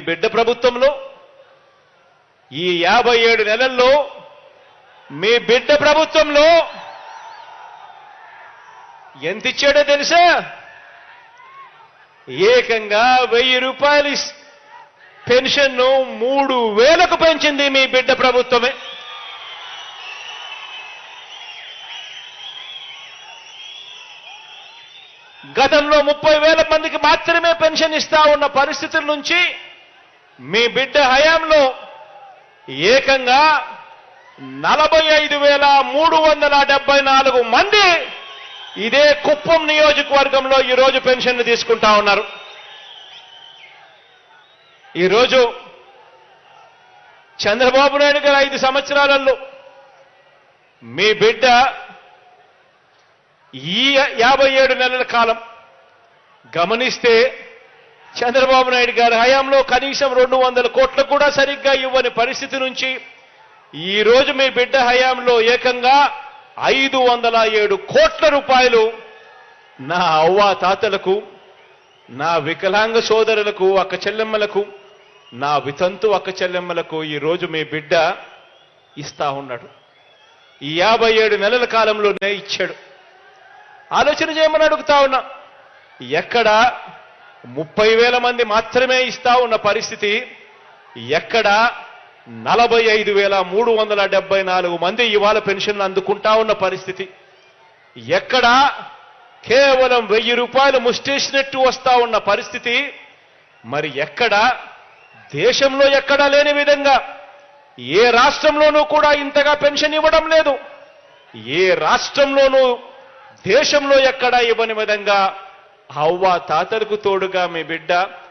బిడ్డ ప్రభుత్వంలో ఈ యాభై ఏడు నెలల్లో మీ బిడ్డ ప్రభుత్వంలో ఎంత ఇచ్చాడో తెలుసా? ఏకంగా వెయ్యి రూపాయలు పెన్షన్ను మూడు వేలకు పెంచింది మీ బిడ్డ ప్రభుత్వమే. గతంలో ముప్పై వేల మందికి మాత్రమే పెన్షన్ ఇస్తా ఉన్న పరిస్థితుల నుంచి మీ బిడ్డ హయాంలో ఏకంగా నలభై ఐదు వేల మూడు వందల డెబ్బై నాలుగు మంది ఇదే కుప్పం నియోజకవర్గంలో ఈరోజు పెన్షన్ తీసుకుంటా ఉన్నారు. ఈరోజు చంద్రబాబు నాయుడు గారు ఐదు సంవత్సరాలలో మీ బిడ్డ ఈ యాభై ఏడు నెలల కాలం గమనిస్తే చంద్రబాబు నాయుడు గారి హయాంలో కనీసం రెండు వందల కోట్లు కూడా సరిగ్గా ఇవ్వని పరిస్థితి నుంచి ఈ రోజు మీ బిడ్డ హయాంలో ఏకంగా ఐదు వందల ఏడు కోట్ల రూపాయలు నా అవ్వ తాతలకు నా వికలాంగ సోదరులకు అక్క చెల్లెమ్మలకు నా వితంతు అక్క చెల్లెమ్మలకు ఈ రోజు మీ బిడ్డ ఇస్తా ఉన్నాడు. ఈ యాభై ఏడు నెలల కాలంలోనే ఇచ్చాడు. ఆలోచన చేయమని అడుగుతా ఉన్నా ఎక్కడ ముప్పై వేల మంది మాత్రమే ఇస్తా ఉన్న పరిస్థితి ఎక్కడ నలభై ఐదు వేల మూడు వందల డెబ్బై నాలుగు మంది ఇవాళ పెన్షన్లు అందుకుంటా ఉన్న పరిస్థితి. ఎక్కడ కేవలం వెయ్యి రూపాయలు ముష్టేసినట్టు వస్తా ఉన్న పరిస్థితి. మరి ఎక్కడ దేశంలో ఎక్కడా లేని విధంగా ఏ రాష్ట్రంలోనూ కూడా ఇంతగా పెన్షన్ ఇవ్వడం లేదు. ఏ రాష్ట్రంలోనూ దేశంలో ఎక్కడా ఇవ్వని విధంగా అవ్వ తాతలకు తోడుగా మీ బిడ్డ